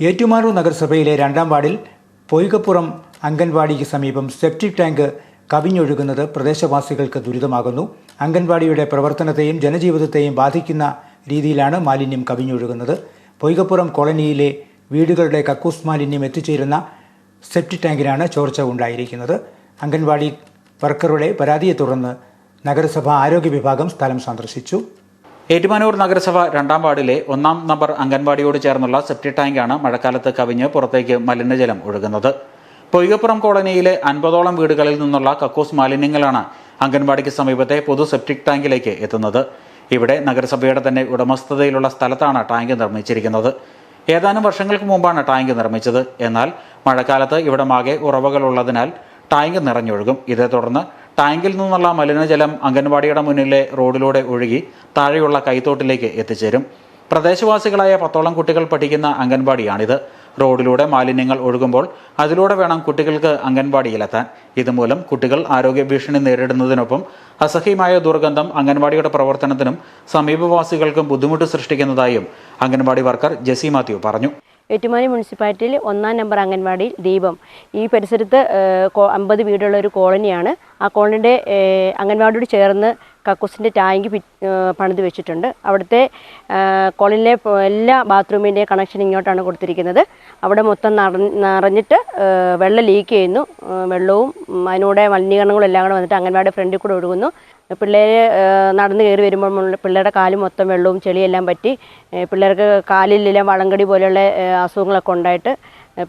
ഏറ്റുമാനൂർ നഗരസഭയിലെ രണ്ടാം വാർഡിൽ പൊയ്കപ്പുറം അംഗൻവാടിക്ക് സമീപം സെപ്റ്റിക് ടാങ്ക് കവിഞ്ഞൊഴുകുന്നത് പ്രദേശവാസികൾക്ക് ദുരിതമാകുന്നു. അംഗൻവാടിയുടെ പ്രവർത്തനത്തെയും ജനജീവിതത്തെയും ബാധിക്കുന്ന രീതിയിലാണ് മാലിന്യം കവിഞ്ഞൊഴുകുന്നത്. പൊയ്കപ്പുറം കോളനിയിലെ വീടുകളുടെ കക്കൂസ് മാലിന്യം എത്തിച്ചേരുന്ന സെപ്റ്റിക് ടാങ്കിനാണ് ചോർച്ച ഉണ്ടായിരിക്കുന്നത്. അംഗൻവാടി വർക്കറുടെ പരാതിയെ തുടർന്ന് നഗരസഭാ ആരോഗ്യ വിഭാഗം സ്ഥലം സന്ദർശിച്ചു. ഏറ്റുമാനൂർ നഗരസഭ രണ്ടാം വാർഡിലെ ഒന്നാം നമ്പർ അംഗൻവാടിയോട് ചേർന്നുള്ള സെപ്റ്റി ടാങ്കാണ് മഴക്കാലത്ത് കവിഞ്ഞ് പുറത്തേക്ക് മലിനജലം ഒഴുകുന്നത്. പൊയ്കപ്പുറം കോളനിയിലെ അൻപതോളം വീടുകളിൽ നിന്നുള്ള കക്കൂസ് മാലിന്യങ്ങളാണ് അംഗൻവാടിക്ക് സമീപത്തെ പൊതു സെപ്റ്റിക് ടാങ്കിലേക്ക് എത്തുന്നത്. ഇവിടെ നഗരസഭയുടെ തന്നെ ഉടമസ്ഥതയിലുള്ള സ്ഥലത്താണ് ടാങ്ക് നിർമ്മിച്ചിരിക്കുന്നത്. ഏതാനും വർഷങ്ങൾക്ക് മുമ്പാണ് ടാങ്ക് നിർമ്മിച്ചത്. എന്നാൽ മഴക്കാലത്ത് ഇവിടമാകെ ഉറവകളുള്ളതിനാൽ ടാങ്ക് നിറഞ്ഞൊഴുകും. ഇതേ തുടർന്ന് ടാങ്കിൽ നിന്നുള്ള മലിനജലം അംഗൻവാടിയുടെ മുന്നിലെ റോഡിലൂടെ ഒഴുകി താഴെയുള്ള കൈത്തോട്ടിലേക്ക് എത്തിച്ചേരും. പ്രദേശവാസികളായ പത്തോളം കുട്ടികൾ പഠിക്കുന്ന അംഗൻവാടിയാണിത്. റോഡിലൂടെ മാലിന്യങ്ങൾ ഒഴുകുമ്പോൾ അതിലൂടെ വേണം കുട്ടികൾക്ക് അംഗൻവാടിയിലെത്താൻ. ഇതുമൂലം കുട്ടികൾ ആരോഗ്യ ഭീഷണി നേരിടുന്നതിനൊപ്പം അസഹ്യമായ ദുർഗന്ധം അംഗൻവാടിയുടെ പ്രവർത്തനത്തിനും സമീപവാസികൾക്കും ബുദ്ധിമുട്ട് സൃഷ്ടിക്കുന്നതായും അംഗൻവാടി വർക്കർ ജെസി മാത്യു പറഞ്ഞു. ഏറ്റുമാനി മുനിസിപ്പാലിറ്റിയിൽ ഒന്നാം നമ്പർ അംഗൻവാടിയിൽ ദീപം. ഈ പരിസരത്ത് അമ്പത് വീടുള്ള ഒരു കോളനിയാണ്. ആ കോളനിയുടെ അംഗൻവാടിയോട് ചേർന്ന് കക്കൂസിന്റെ ടാങ്ക് പണിത് വെച്ചിട്ടുണ്ട്. അവിടുത്തെ കോളിലെ എല്ലാ ബാത്റൂമിന്റെ കണക്ഷൻ ഇങ്ങോട്ടാണ് കൊടുത്തിരിക്കുന്നത്. അവിടെ മൊത്തം നിറ- നിറഞ്ഞിട്ട് വെള്ളം ലീക്ക് ചെയ്യുന്നു. വെള്ളവും അതിനൂടെ മലിനീകരണങ്ങളും എല്ലാം കൂടെ വന്നിട്ട് അംഗൻവാടി ഫ്രണ്ടിൽ കൂടെ ഒഴുകുന്നു. പിള്ളേർ നടന്ന് കയറി വരുമ്പോൾ പിള്ളേരുടെ കാൽ മൊത്തം വെള്ളവും ചെളിയെല്ലാം പറ്റി പിള്ളേർക്ക് കാലിലെല്ലാം വളങ്കടി പോലെയുള്ള അസുഖങ്ങളൊക്കെ ഉണ്ടായിട്ട്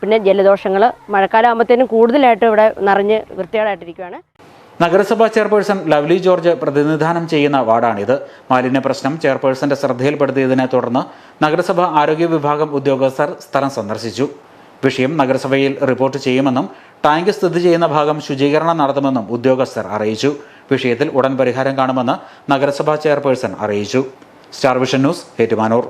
പിന്നെ ജലദോഷങ്ങൾ മഴക്കാലം ആകുമ്പോഴത്തേനും കൂടുതലായിട്ട് ഇവിടെ നിറഞ്ഞ് വൃത്തികേടായിട്ടിരിക്കുകയാണ് നഗരസഭാ ചെയർപേഴ്സൺ ലവ്ലി ജോർജ് പ്രതിനിധാനം ചെയ്യുന്ന വാർഡാണിത്. മാലിന്യ പ്രശ്നം ചെയർപേഴ്സന്റെ ശ്രദ്ധയിൽപ്പെടുത്തിയതിനെ തുടർന്ന് നഗരസഭ ആരോഗ്യ വിഭാഗം ഉദ്യോഗസ്ഥർ സ്ഥലം സന്ദർശിച്ചു. വിഷയം നഗരസഭയിൽ റിപ്പോർട്ട് ചെയ്യുമെന്നും ടാങ്ക് സ്ഥിതി ചെയ്യുന്ന ഭാഗം ശുചീകരണം നടത്തുമെന്നും ഉദ്യോഗസ്ഥർ അറിയിച്ചു. വിഷയത്തിൽ ഉടൻ പരിഹാരം കാണുമെന്ന് നഗരസഭാ ചെയർപേഴ്സൺ അറിയിച്ചു. Star vision news Ettumanoor.